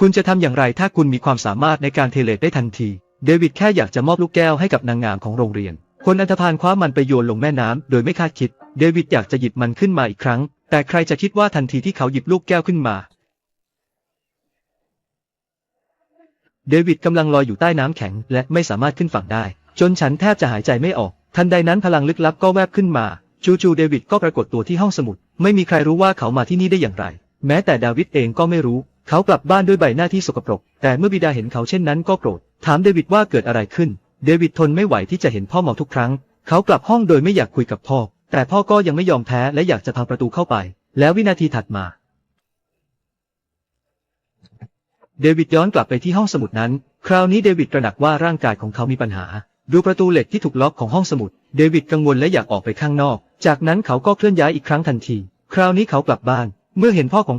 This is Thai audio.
คุณจะทำอย่างไรถ้าคุณมีความสามารถในการเทเลตได้ทันที เดวิดแค่อยากจะมอบลูกแก้วให้กับนางงามของโรงเรียน คนอันธพาลคว้ามันไปโยนลงแม่น้ำโดยไม่คาดคิด เดวิดอยากจะหยิบมันขึ้นมาอีกครั้ง แต่ใครจะคิดว่าทันทีที่เขาหยิบลูกแก้วขึ้นมา เดวิดกำลังลอยอยู่ใต้น้ำแข็งและไม่สามารถขึ้นฝั่งได้ จนฉันแทบจะหายใจไม่ออก ทันใดนั้นพลังลึกลับก็แวบขึ้นมาจู่ๆเดวิดก็ปรากฏตัวที่ห้องสมุด ไม่มีใครรู้ว่าเขามาที่นี่ได้อย่างไร แม้แต่ดาวิดเองก็ไม่รู้ เขากลับบ้านด้วยใบหน้าที่สกปรก แต่เมื่อบิดาเห็นเขาเช่นนั้นก็โกรธ ถามเดวิดว่าเกิดอะไรขึ้น เดวิดทนไม่ไหวที่จะเห็นพ่อเมาทุกครั้ง เขากลับห้องโดยไม่อยากคุยกับพ่อ แต่พ่อก็ยังไม่ยอมแพ้และอยากจะพังประตูเข้าไป แล้ววินาทีถัดมา เดวิดย้อนกลับไปที่ห้องสมุดนั้น คราวนี้เดวิดตระหนักว่าร่างกายของเขามีปัญหา ดูประตูเหล็กที่ถูกล็อกของห้องสมุด เดวิดกังวลและอยากออกไปข้างนอก จากนั้นเขาก็เคลื่อนย้ายอีกครั้งทันที คราวนี้เขากลับบ้าน เมื่อเห็นพ่อของ